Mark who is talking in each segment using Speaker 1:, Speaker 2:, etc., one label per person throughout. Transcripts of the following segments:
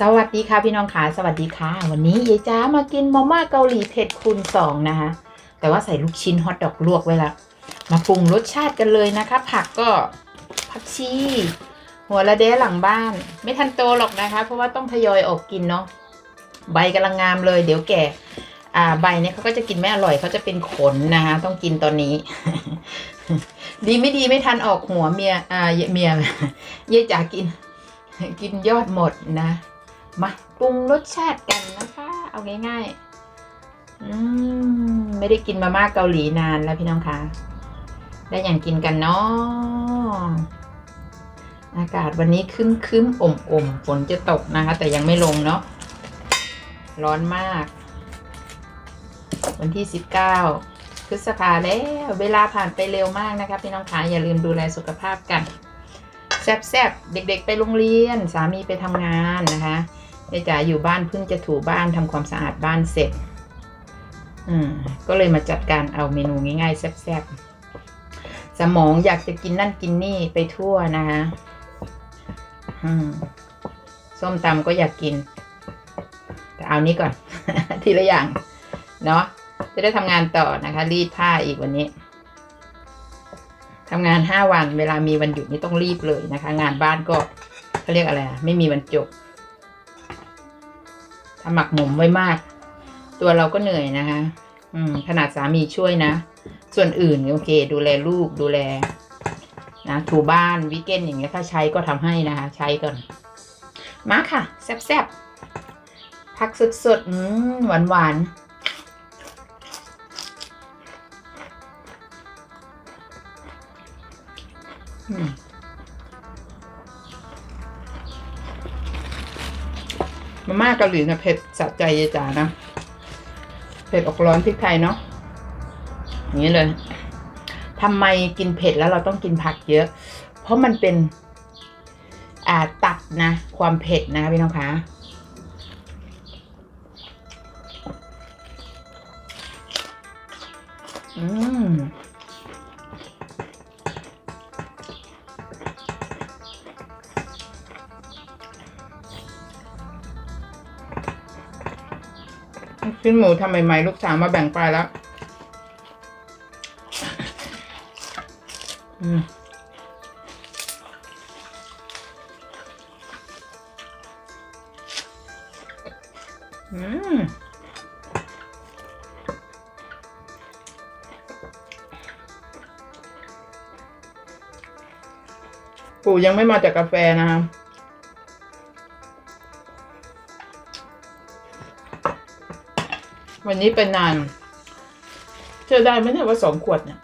Speaker 1: สวัสดีค่ะพี่น้องขาสวัสดีค่ะ วันนี้ยายจ้ามากินมาม่าเกาหลีเผ็ดคูณสองนะคะ แต่ว่าใส่ลูกชิ้นฮอทดอกลวกไว้ละมาปรุงรสชาติกันเลยนะคะ ผักก็ผักชีหัวละเดะหลังบ้าน ไม่ทันโตหรอกนะคะ เพราะว่าต้องทยอยออกกินเนาะใบกำลังงามเลย เดี๋ยวแก่อ่าใบเนี่ยเขาก็จะกินไม่อร่อยเขาจะเป็นขนนะคะ ต้องกินตอนนี้ ดีไม่ดีไม่ทันออกหัวเมียอ่าเมียเยจ๋ากิน กินยอดหมดนะ มาปรุงรสชาติกันนะคะ เอาง่ายๆอืมไม่ได้กินมาม่าเกาหลีนานแล้วพี่น้องคะได้อย่างกินกันเนาะอากาศวันนี้คึ้มคึ้มๆอมอมๆฝนจะตกนะคะ แต่ยังไม่ลงเนาะร้อนมาก วันที่สิบเก้าพฤษภาแล้วเวลาผ่านไปเร็วมากนะคะพี่น้องคะอย่าลืมดูแลสุขภาพกันแซบๆเด็กๆ ไปโรงเรียนสามีไปทำงานนะคะ ยายจ๋าอยู่บ้านเพิ่งจะถูบ้านทำความสะอาดบ้านเสร็จอืมก็เลยมาจัดการเอาเมนูง่ายๆแซ่บๆ สมองอยากจะกินนั่นกินนี่ไปทั่วนะคะอืมส้มตำก็อยากกิน แต่เอานี้ก่อน ทีละอย่าง เนาะจะได้ทำงานต่อนะคะ รีดผ้าอีกวันนี้ทำงานห้าวัน เวลามีวันหยุดนี่ต้องรีบเลยนะคะ งานบ้านก็เขาเรียกอะไรไม่มีวันจบ หมักหมมไว้มาก ตัวเราก็เหนื่อยนะคะ อืม ขนาดสามีช่วยนะ ส่วนอื่นโอเค ดูแลลูกดูแล นะถูบ้านวิกเกนอย่างเงี้ยถ้าใช้ก็ทำให้นะคะ ใช้ก่อน มาค่ะ แซ่บๆผักสดๆหวานหวานๆ มาม่าเกาหลีนะเผ็ดสะใจยายจ๋านะเผ็ดออกร้อนพริกไทยเนาะอย่างนี้เลยทำไมกินเผ็ดแล้วเราต้องกินผักเยอะ เพราะมันเป็น อ่าตัดนะ ความเผ็ดนะพี่น้องคะ ชิ้นหมูทำใหม่ๆลูกสาวมาแบ่งไปแล้วอืมอืมปู่ยังไม่มาจากกาแฟนะครับ วันนี้เป็นนาน เจอได้ไหมเนี่ยว่าสองขวดเนี่ย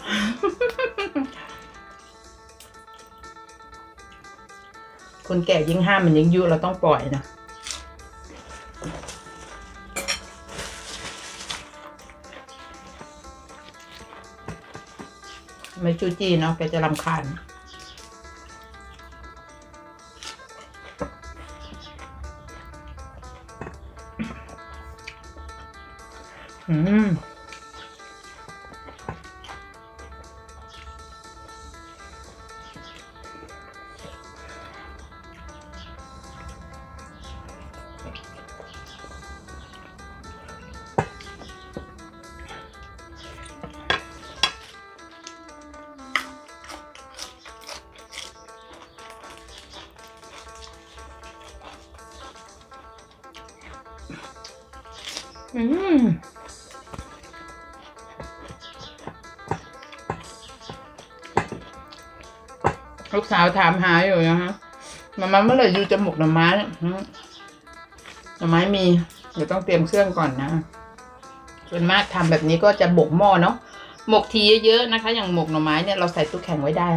Speaker 1: คนแก่ยิ่งห้ามมันยิ่งยุเราต้องปล่อยนะไม่จูจีเนาะแกจะรำคาญ อื สาวถามหาอยู่นะฮะมามาเมื่อไหร่ยูจะหมกหน่อไม้หน่อไม้มีเดี๋ยวต้องเตรียมเครื่องก่อนนะส่วนมากทำแบบนี้ก็จะบกหม้อเนาะหมกทีเยอะๆนะคะ อย่างหมกหน่อไม้เนี่ยเราใส่ตู้แข็งไว้ได้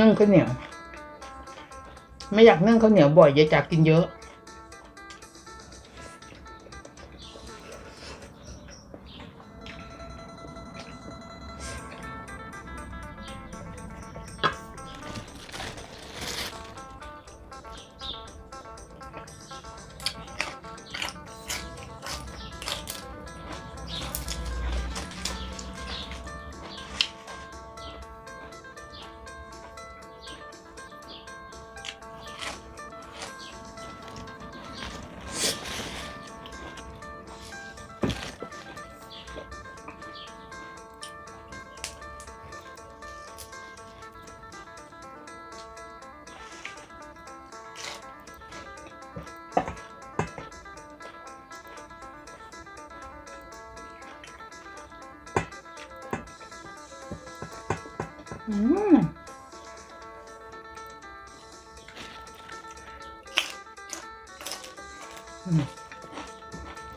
Speaker 1: นึ่งข้าวเหนียว ไม่อยากนึ่งข้าวเหนียวบ่อยอยากจะกินเยอะ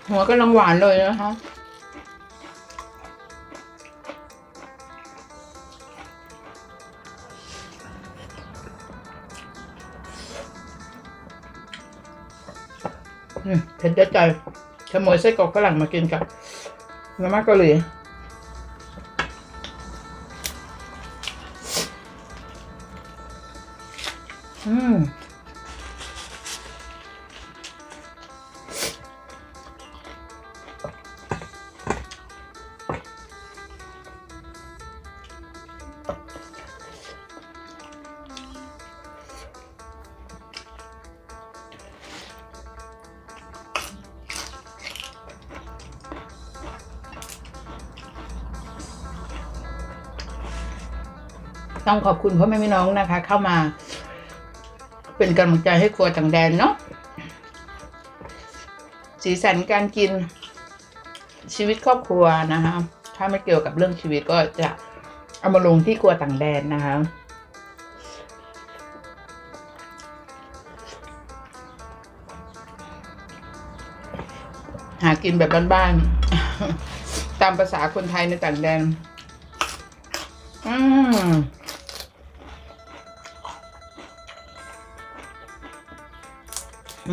Speaker 1: หัวกำลังหวานเลยนะคะ เผ็ดได้ใจขโมยไส้กรอกฝรั่งมากินกับมาม่าเกาหลีอืม ต้องขอบคุณพ่อแม่พี่น้องนะคะ เข้ามา เป็นกำลังใจให้ครัวต่างแดนเนาะสีสันการกินชีวิตครอบครัวนะคะ ถ้าไม่เกี่ยวกับเรื่องชีวิตก็จะเอามาลงที่ครัวต่างแดนนะคะหากินแบบบ้านๆ ตามภาษาคนไทยในต่างแดน อืม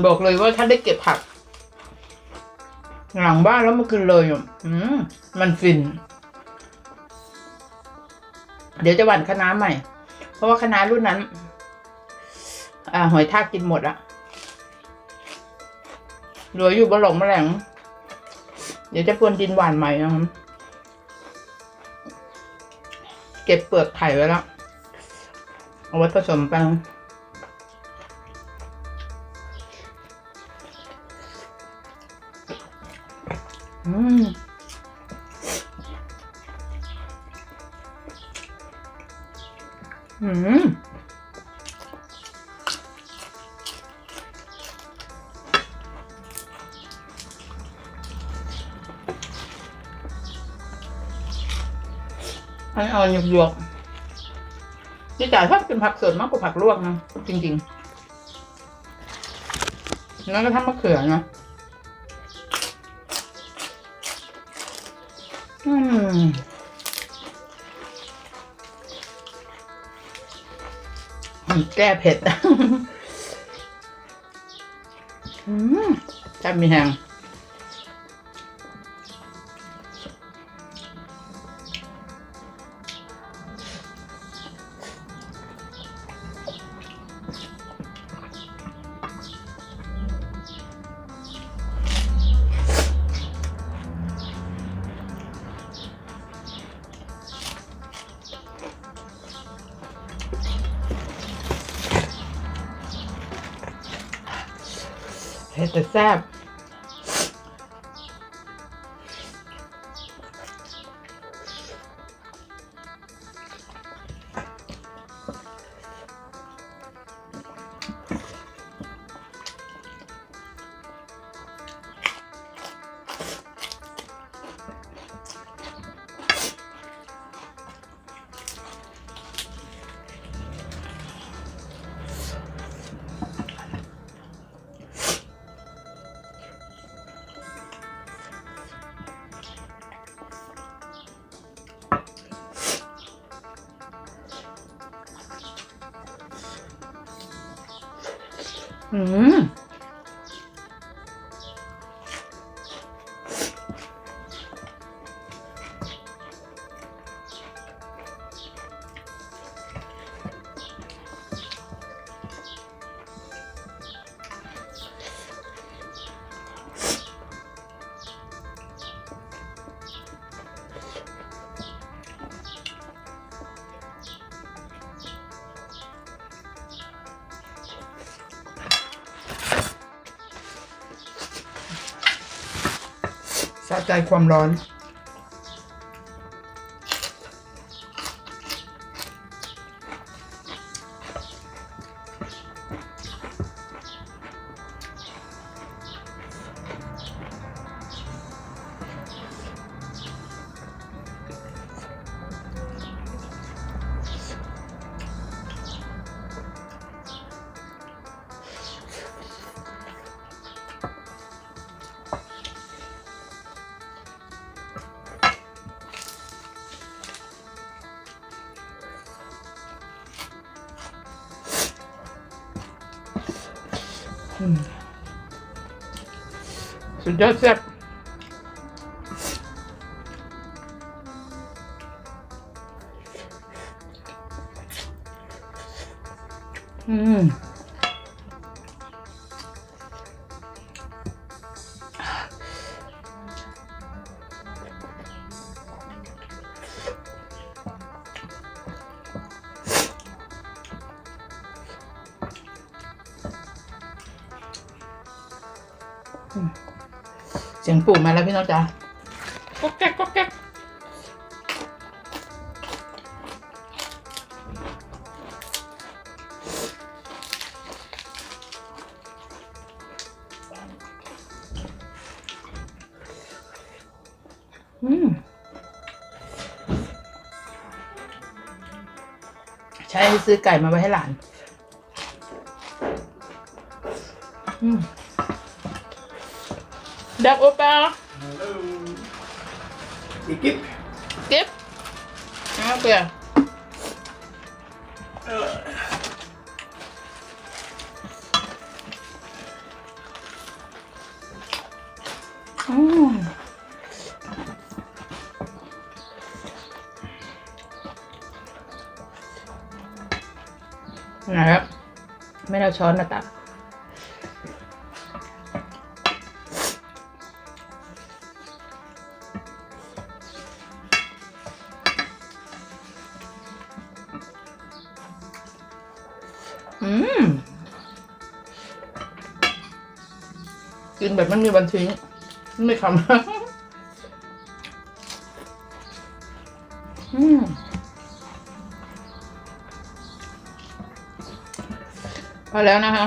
Speaker 1: บอกเลยว่าถ้าได้เก็บผัก หลังบ้านแล้วมากินเลยอืมมันฟิน เดี๋ยวจะหว่านคะน้าใหม่ เพราะว่าคะน้ารุ่นนั้น อ่า หอยทากกินหมดละเหลืออยู่บะหลงแมลงเดี๋ยวจะพรวนดินหวานใหม่นะครับเก็บเปลือกไข่ไว้แล้ว เอาไว้ผสมแป้ง อืมอืมอันนี้เอาหยวกๆนี่จ่ายชอบกินผักสดมากกว่าผักลวกนะจริงๆ แล้วก็ทำมะเขือนะ อืมแก้เผ็ด อืมจะมีแหง เผ็ด อืม สะใจความร้อน สุดยอ ปู่มาแล้วพี่น้องจ๋าก๊อกแก๊กก๊อกแก๊กอืมใช้ซื้อไก่มาไว้ให้หลาน ดักโอเปา
Speaker 2: Hallo. Die kip.
Speaker 1: เก็บเอ แบบไม่มีบันทิ้ง ไม่คำอืมพอแล้วนะคะ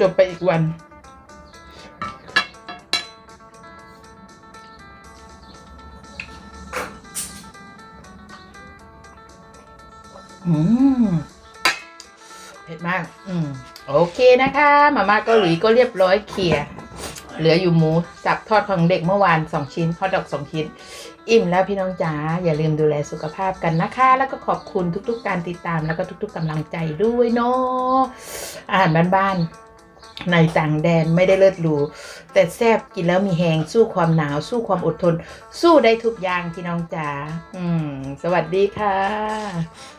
Speaker 1: จบไปอีกวันอืม นะคะมาม่าเกาหลีก็เรียบร้อยเคลียร์เหลืออยู่หมูสับทอดของเด็กเมื่อวานสองชิ้นฮอทดอกสองชิ้น อิ่มแล้วพี่น้องจ๋าอย่าลืมดูแลสุขภาพกันนะคะ แล้วก็ขอบคุณทุกๆ การติดตามแล้วก็ทุก ๆกำลังใจด้วยเนาะอาหารบ้านๆในต่างแดนไม่ได้เลิศหรูแต่แซ่บกินแล้วมีแหงสู้ความหนาว สู้ความอดทน สู้ได้ทุกอย่างพี่น้องจ๋าอืม สวัสดีค่ะ